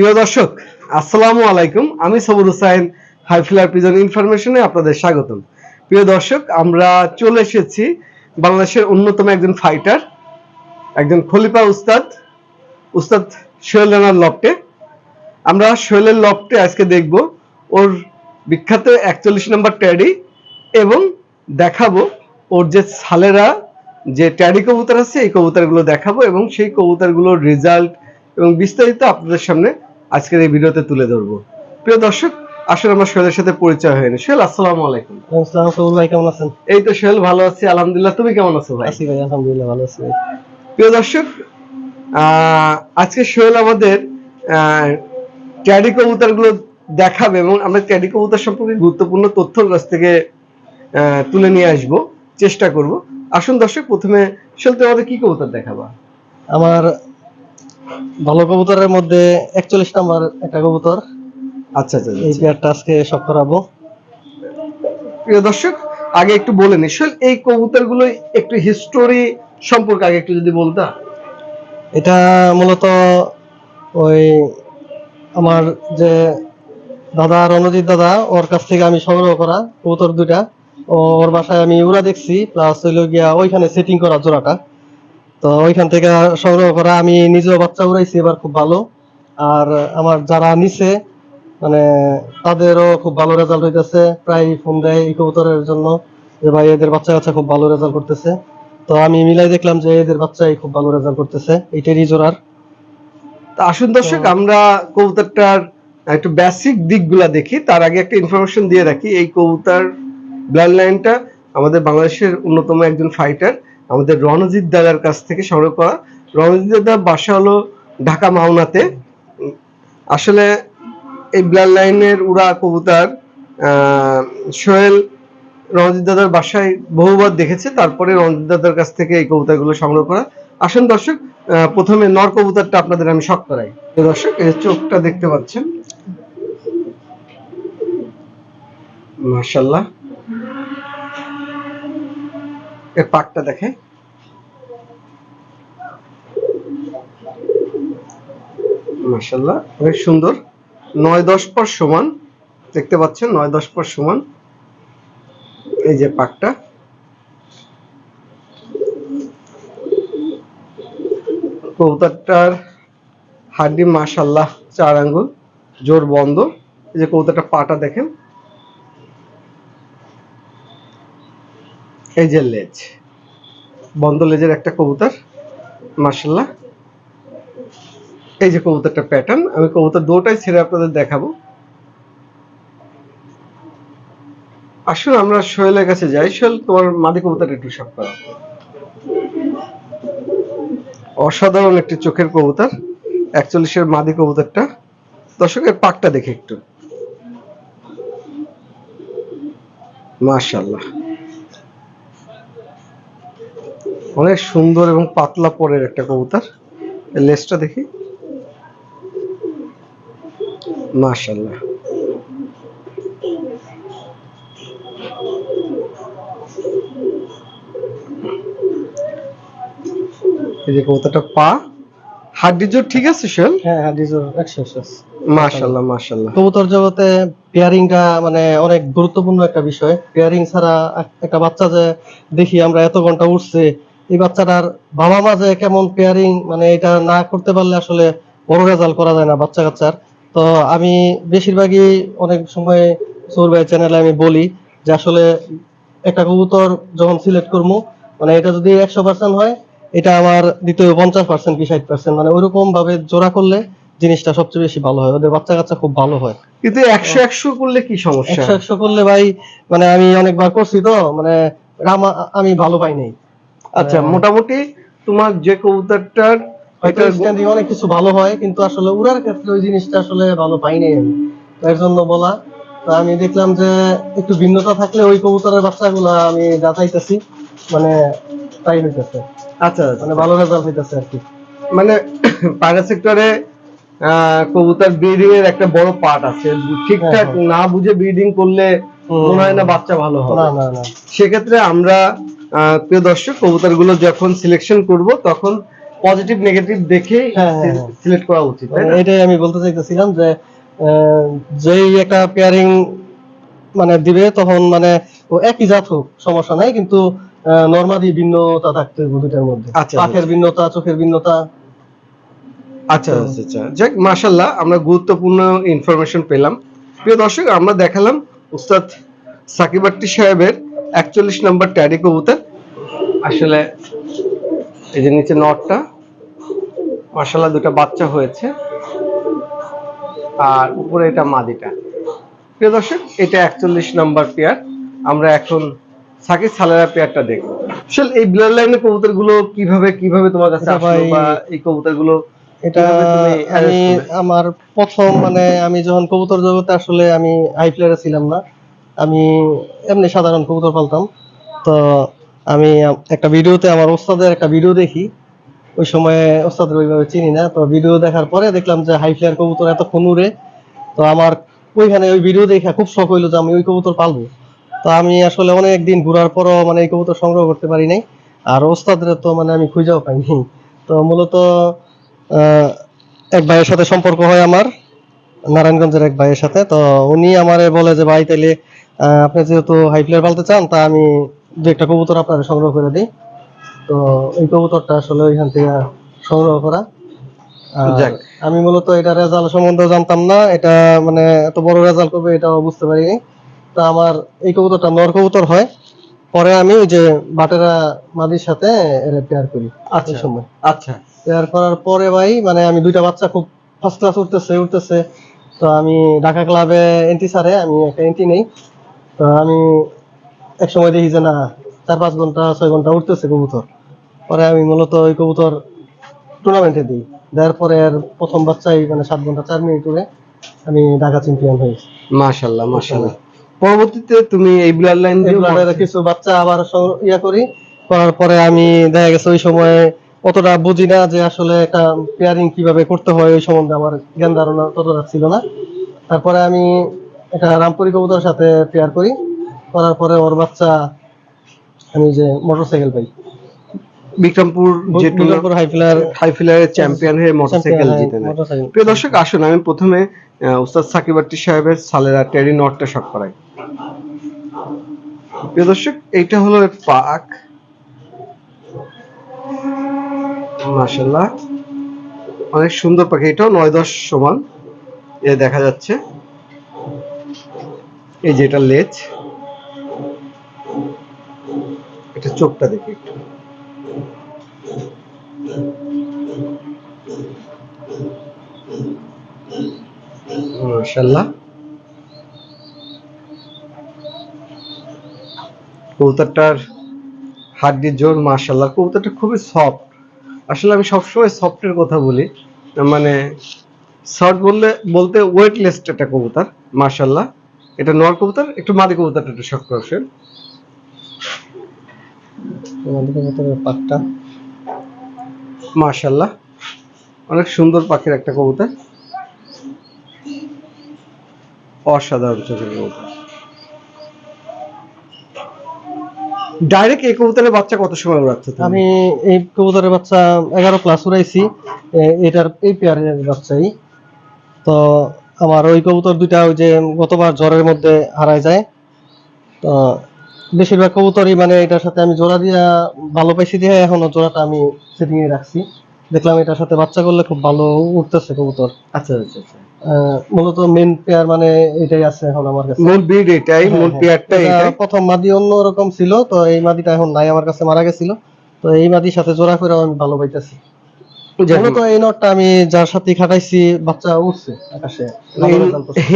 প্রিয় দর্শক, আসসালামু আলাইকুম। আমি Sabur Hussain, high flyer pigeon ইনফরমেশনে আপনাদের স্বাগতম। প্রিয় দর্শক, আমরা চলে এসেছি বাংলাদেশের অন্যতম একজন ফাইটার, একজন খলিফা উস্তাদ উস্তাদ সোহেল রানার লফটে। আমরা সোহেলের লফটে আজকে দেখব ওর বিখ্যাত একচল্লিশ নম্বর ট্যাডি এবং দেখাবো ওর যে সালেরা, যে ট্যাডি কবুতর আছে, এই কবুতরগুলো দেখাবো এবং সেই কবুতরগুলোর রেজাল্ট এবং বিস্তারিত আপনাদের সামনে আজকের এই ভিডিওতে তুলে ধরবো। প্রিয় দর্শক আসলে আমার সোহেলের সাথে পরিচয় হয়নি। সোহেল আসসালামু আলাইকুম। আসসালাম সবুল ভাই কেমন আছেন? এই তো সোহেল ভালো আছি আলহামদুলিল্লাহ। তুমি কেমন আছো ভাই? আছি ভাই আলহামদুলিল্লাহ ভালো আছি ভাই। প্রিয় দর্শক আহ, আজকে সোহেল আমাদের ট্যাডি কবুতরগুলো দেখাবে এবং আমরা ট্যাডি কবুতর সম্পর্কে গুরুত্বপূর্ণ তথ্য কাছ থেকে আহ, তুলে নিয়ে আসব চেষ্টা করব। আসুন দর্শক প্রথমে সোহেল তুমি আমাদের কি কবুতর দেখাবা? আমার ভালো কবুতরের মধ্যে একচল্লিশ নাম্বার একটা কবুতর। আচ্ছা আচ্ছা এই আচ্ছা। পেয়ারটা আজকে সব করাবো। প্রিয় দর্শক আগে একটু বলে নি এই কবুতরগুলো একটু হিস্টোরি সম্পর্কে আগে একটু যদি বলতা। এটা মূলত ওই আমার যে দাদা রণজিৎ দাদা ওর কাছ থেকে আমি সংগ্রহ করা কবুতর দুইটা। ও ওর বাসায় আমি উড়া দেখছি প্লাস হইল গিয়া ওইখানে সেটিং করা জোড়াটা। তো ওইখান থেকে সংগ্রহ করা আমি নিজেও বাচ্চা উড়াইছি এবার খুব ভালো। আর আমার যারা নিছে মানে তাদেরও খুব ভালো রেজাল্ট হইতেছে প্রায় ফোন দেয় এই কবুতরের জন্য যে ভাই এদের বাচ্চা কাচ্চা খুব ভালো রেজাল্ট করতেছে। তো আমি মিলাই দেখলাম যে এদের বাচ্চাই খুব ভালো রেজাল্ট করতেছে এইটারই জোড়ার তা আসুন দর্শক আমরা কবুতরটার একটু বেসিক দিকগুলা দেখি। তার আগে একটা ইনফরমেশন দিয়ে রাখি এই কবুতর ব্লাড লাইনটা আমাদের বাংলাদেশের অন্যতম একজন ফাইটার আমাদের রণজিৎ দাদার কাছ থেকে সংগ্রহ করা। রণজিৎ দাদার বাসা হলো ঢাকা মাওনাতে। আসলে এই ব্লাড লাইনের উড়া কবুতর সোহেল রণজিৎ দাদার বাসায় বহুবার দেখেছে, তারপরে রণজিৎ দাদার কাছ থেকে এই কবুতরগুলো সংগ্রহ করা। আসুন দর্শক প্রথমে নর কবুতরটা আপনাদের আমি শখ করাই। দর্শক এই চোখটা দেখতে পাচ্ছেন। মাশাল্লাহ এর পাকটা দেখে। মাশাল্লাহ অনেক সুন্দর। নয় দশ পর সমান, দেখতে পাচ্ছেন, নয় দশ পর সমান। এই যে পাকটা। কবুতরটার হাড্ডি মাশাল্লাহ চার আঙ্গুল, জোর বন্ধ। এই যে কবুতরটা পাটা দেখেন। এই যে লেজ, বন্ধ লেজের একটা কবুতর মাশাল্লাহ এই যে কবুতরটা প্যাটার্ন আমি কবুতর দুটাই ছেড়ে আপনাদের দেখাবো। আসুন আমরা সোহেলের কাছে যাই। সোহেল, তোমার মাদি কবুতর একটু সব করা। অসাধারণ একটি চোখের কবুতর একচল্লিশের মাদি কবুতরটা। দর্শকের পাকটা দেখে একটু। মাশাল্লাহ অনেক সুন্দর এবং পাতলা পরের একটা কবুতর। লেজটা দেখি। মাশাল্লাহ এই যে কবুতরটা পা। হাড্ডি জোর ঠিক আছে হ্যাঁ ডিজোর একশো একশো মাশাল্লাহ মাশাল্লাহ কবুতর জগতে পেয়ারিংটা মানে অনেক গুরুত্বপূর্ণ একটা বিষয়। পেয়ারিং ছাড়া একটা বাচ্চা যে দেখি আমরা এত ঘণ্টা উঠছে এই বাচ্চাটার বাবা মা যে কেমন পেয়ারিং মানে এটা না করতে পারলে আসলে বড় রেজাল্ট করা যায় না বাচ্চা কাচ্চার তো আমি বেশিরভাগই অনেক সময় সৌর ভাই চ্যানেলে আমি বলি যে আসলে একটা কবুতর যখন সিলেক্ট করব মানে এটা যদি একশো পার্সেন্ট হয় এটা আমার হবে পঞ্চাশ পার্সেন্ট কি ষাট পার্সেন্ট মানে ওইরকম ভাবে জোড়া করলে জিনিসটা সবচেয়ে বেশি ভালো হয়। ওদের বাচ্চা কাচ্চা খুব ভালো হয়। কিন্তু একশো একশো করলে কি সমস্যা? একশো একশো করলে ভাই মানে আমি অনেকবার করছি তো মানে রামা আমি ভালো পাই নাই। আচ্ছা হ্যাঁ। মোটামুটি তোমার যে কবুতরটার হয়তো স্ট্যান্ডিং অনেক কিছু ভালো হয় কিন্তু আসলে উড়ার ক্ষেত্রে ওই জিনিসটা আসলে ভালো পাই নাই আমি। এর জন্য বলা তো আমি দেখলাম যে একটু ভিন্নতা থাকলে ওই কবুতরের বাচ্চাগুলো আমি যাচাইতেছি মানে তাই হইতেছে। আচ্ছা মানে ভালো রেজাল্ট হইতেছে আর কি। মানে সেক্টরে কবুতর ব্রিডিং এর একটা বড় পার্ট আছে। ঠিকঠাক হ্যাঁ, না বুঝে ব্রিডিং করলে মনে হয় না বাচ্চা ভালো হবে। না না না। সেক্ষেত্রে আমরা প্রিয় দর্শক কবুতরগুলো যখন সিলেকশন করব তখন পজিটিভ নেগেটিভ দেখে হ্যাঁ, হ্যাঁ, হ্যাঁ। সিলেক্ট করা উচিত এটাই আমি বলতে চাইতেছিলাম যে যেই একটা পেয়ারিং মানে দিবে তখন মানে ও একই জাত হোক সমস্যা নাই কিন্তু নর্মালি ভিন্নতা থাকতে হবে দুটার মধ্যে। আচ্ছা, পাখের ভিন্নতা চোখের ভিন্নতা। আচ্ছা আচ্ছা আচ্ছা। যাক মাশাল্লাহ আমরা গুরুত্বপূর্ণ ইনফরমেশন পেলাম। প্রিয় দর্শক আমরা দেখালাম উস্তাদ সাকিব আট্টি সাহেবের একচল্লিশ নম্বর ট্যাডি কবুতর। আসলে এই যে নিচে নটটা মাশাল্লাহ দুটো বাচ্চা হয়েছে। আর উপরে এটা মাদিটা। প্রিয় দর্শক এটা একচল্লিশ নম্বর পেয়ার। আমরা এখন সাকিব সালেরা পেয়ারটা দেখব। আসলে এই ব্লাড লাইনের কবুতরগুলো কীভাবে কীভাবে তোমার কাছে আসলো বা এই কবুতরগুলো এটা আমি আমার প্রথম মানে আমি যখন কবুতর জগতে আসলে আমি প্লেয়ারে ছিলাম না। আমি এমনি সাধারণ কবুতর পালতাম। তো আমি একটা ভিডিওতে আমার ওস্তাদের একটা ভিডিও দেখি। ওই সময় ওস্তাদের ওইভাবে চিনি না। তো ভিডিও দেখার পরে দেখলাম যে হাই প্লেয়ার কবুতর এত উড়ে। তো আমার ওইখানে ওই ভিডিও দেখে খুব শখ হইল যে আমি ওই কবুতর পালবো। তো আমি আসলে অনেক দিন ঘোরার পরও মানে এই কবুতর সংগ্রহ করতে পারি নাই। আর ওস্তাদের তো মানে আমি খুঁজেও পাইনি তো মূলত এক ভাইয়ের সাথে সম্পর্ক হয় আমার, নারায়ণগঞ্জের এক ভাইয়ের সাথে। তো উনি আমারে বলে যে, ভাই, তাইলে আপনি যেহেতু হাই প্লেয়ার পালতে চান তা আমি দু একটা কবুতর আপনার সংগ্রহ করে দিই। তো এই কবুতরটা আসলে ওইখান থেকে সংগ্রহ করা। আমি মূলত এটা রেজাল্ট সম্বন্ধে জানতাম না এটা মানে এত বড় রেজাল্ট করবে এটাও বুঝতে পারিনি। তা আমার এই কবুতরটা নর কবুতর হয়। পরে আমি ওই যে বাটেরা মাদির সাথে এরা পেয়ার করি আচ্ছা। সময়। আচ্ছা। পেয়ার করার পরে ভাই মানে আমি দুইটা বাচ্চা খুব ফার্স্ট ক্লাস উঠতেছে উঠতেছে। তো আমি ঢাকা ক্লাবে এন্ট্রি সারে আমি একটা এন্ট্রি নেই। তো আমি এক সময় দেখি যে না চার পাঁচ ঘণ্টা ছয় ঘণ্টা উঠতেছে কবুতর। পরে আমি মূলত ওই কবুতর টুর্নামেন্টে দিই। দেওয়ার পরে আর প্রথম বাচ্চাই মানে সাত ঘণ্টা চার মিনিট উড়ে আমি ঢাকা চ্যাম্পিয়ন হয়েছি মাশাল্লাহ মাশাল্লাহ পরবর্তীতে তুমি এই ব্লাড লাইন দিয়ে কিছু বাচ্চা আবার ইয়া করি। করার পরে আমি দেখা গেছে ওই সময় অতটা বুঝি না যে আসলে একটা পেয়ারিং কীভাবে করতে হয় ওই সম্বন্ধে আমার জ্ঞান ধারণা ততটা ছিল না। তারপরে আমি একটা রামপুরি কবুতরের সাথে পেয়ার করি। করার পরে ওর বাচ্চা আমি যে মোটরসাইকেল পাই। বিক্রমপুর চ্যাম্পিয়ন হয়ে মোটরসাইকেল জিতে নেয়। প্রিয় দর্শক আসুন আমি প্রথমে উস্তাদ সাকিব আট্টি সাহেবের সালেরা টেরি নটটা শট করাই। প্রিয় দর্শক এইটা হলো পাক। মাশাল্লাহ অনেক সুন্দর পাখি। এটাও নয় দশ সমান। এ দেখা যাচ্ছে। এই যে এটা লেজ, এটা চোখটা দেখি একটু। মাশাল্লাহ কবুতরটার হাড্ডির জোর মাশাল্লাহ কবুতরটা খুবই সফট আসলে আমি সবসময় সফটের কথা বলি। মানে সফট বললে, বলতে ওয়েটলেস একটা কবুতর মাশাল্লাহ এটা নর কবুতর একটু মাদি কবুতরটা একটু শক্ত কবুতরের পাকটা মাশাল্লাহ অনেক সুন্দর পাখির একটা কবুতর। অসাধারণ চোখের কবুতর। ডাইরেক্ট এই কবুতরের বাচ্চা কত সময় উড়াচ্ছে আমি এই কবুতরের বাচ্চা এগারো প্লাস উড়াইছি। এটার এই পেয়ারের বাচ্চাই। তো আমার ওই কবুতর দুইটা ওই যে গতবার জ্বরের মধ্যে হারায় যায়। তো বেশিরভাগ কবুতরই মানে এটার সাথে আমি জোড়া দিয়া ভালো পাইছি দিয়ে এখনও জোড়াটা আমি সেটিং এ রাখছি। দেখলাম এটার সাথে বাচ্চা করলে খুব ভালো উঠতেছে কবুতর। আচ্ছা আচ্ছা আচ্ছা। মূলত মেন পেয়ার মানে এটাই আছে এখন আমার কাছে। মূল ব্রিড এটাই হ্যাঁ, মূল হ্যাঁ। পেয়ারটা এটাই। প্রথম মাদি অন্যরকম ছিল তো এই মাদিটা এখন নাই আমার কাছে মারা গেছিল। তো এই মাদির সাথে জোড়া করে আমি ভালো পাইতেছি। মূলত এই নটটা আমি যার সাথে খাটাইছি বাচ্চা উঠছে আকাশে।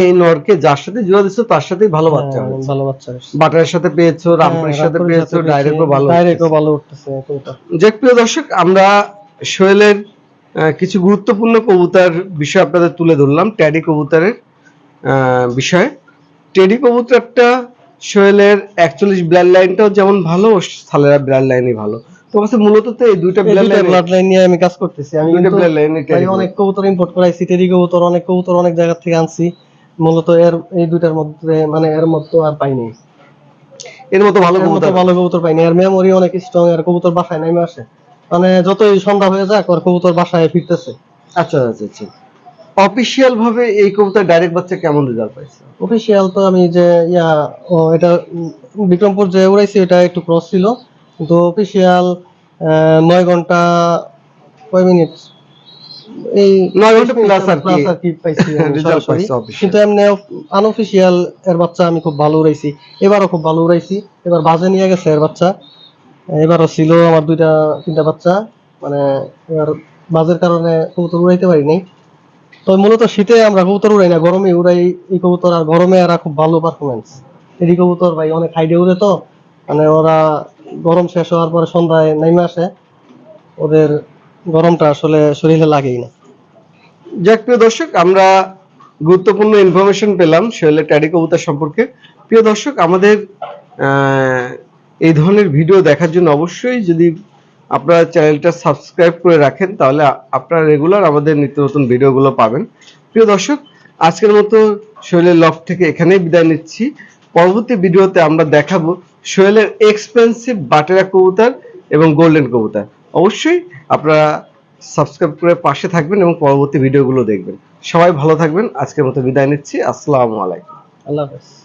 এই- নরকে যার সাথে জোড়া তার সাথেই ভালো বাচ্চা হ্যাঁ, ভালো বাচ্চা। বাটারের সাথে পেয়েছ রামপুরের হ্যাঁ, সাথে পেয়েছ। ডাইরেক্টও ভালো ডাইরেক্টও ভালো উঠতেছে প্রিয় দর্শক আমরা সোহেলের কিছু গুরুত্বপূর্ণ কবুতার বিষয় আপনাদের তুলে ধরলাম ট্যাডি কবুতরের আহ, বিষয়ে। টেডি কবুতরটা সোহেলের একচল্লিশ ব্লাড লাইনটাও যেমন ভালো সালেরা ব্লাড লাইনই ভালো। তো মূলত তো এই দুইটা ব্লাড লাইন নিয়ে আমি কাজ করতেছি। আমি কিন্তু ভাই অনেক কবুতর ইম্পোর্ট করাইছি টেরি কবুতর অনেক কবুতর অনেক জায়গা থেকে আনছি। মূলত এর এই দুইটার মধ্যে মানে এর মতো আর পাইনি এর মতো ভালো কবুতর? ভালো কবুতর পাইনি আর মেমোরি অনেক স্ট্রং আর কবুতর বাসায় নামে আসে। মানে যতই সন্ধ্যা হয়ে যাক ওর কবুতর বাসায় ফিরতেছে। আচ্ছা আচ্ছা আচ্ছা। অফিসিয়াল ভাবে এই কবুতর ডাইরেক্ট বাচ্চা কেমন রেজাল্ট পাইছে? অফিসিয়াল তো আমি যে ইয়া ও এটা বিক্রমপুর যে উড়াইছি এটা একটু ক্রস ছিল। কিন্তু অফিসিয়াল নয় ঘণ্টা কয় মিনিট? এই নয় ঘণ্টা plus আর কি। আর পাইছি। কিন্তু এমনি আনঅফিসিয়াল এর বাচ্চা আমি খুব ভালো উড়াইছি। এবারও খুব ভালো উড়াইছি। এবার বাজে নিয়ে গেছে এর বাচ্চা। এবারও ছিল আমার দুইটা তিনটা বাচ্চা। মানে এবার বাজের কারণে কবুতর উড়াইতে পারি নাই। তো মূলত শীতে আমরা কবুতর উড়াই না গরমে উড়াই এই কবুতর। আর গরমে এরা খুব ভালো পারফরমেন্স এরই কবুতর ভাই অনেক হাইডে উড়ে তো। মানে ওরা গরম শেষ হওয়ার পরে সন্ধ্যায় নেমে আসে। ওদের গরমটা আসলে শরীরে লাগেই না। যাক, প্রিয় দর্শক, আমরা গুরুত্বপূর্ণ ইনফরমেশন পেলাম সোহেলের ট্যাডি কবুতর সম্পর্কে। প্রিয় দর্শক, আমাদের এই ধরনের ভিডিও দেখার জন্য অবশ্যই যদি আপনারা চ্যানেলটা সাবস্ক্রাইব করে রাখেন, তাহলে আপনারা রেগুলার আমাদের নিত্য নতুন ভিডিওগুলো পাবেন। প্রিয় দর্শক, আজকের মতো সোহেলের লফ থেকে এখানেই বিদায় নিচ্ছি। পরবর্তী ভিডিওতে আমরা দেখাবো সোহেলের এক্সপেন্সিভ বাটেরা কবুতর এবং গোল্ডেন কবুতর। অবশ্যই আপনারা সাবস্ক্রাইব করে পাশে থাকবেন এবং পরবর্তী ভিডিওগুলো দেখবেন। সবাই ভালো থাকবেন। আজকের মতো বিদায় নিচ্ছি। আসসালামু আলাইকুম। আল্লাহ হাফেজ।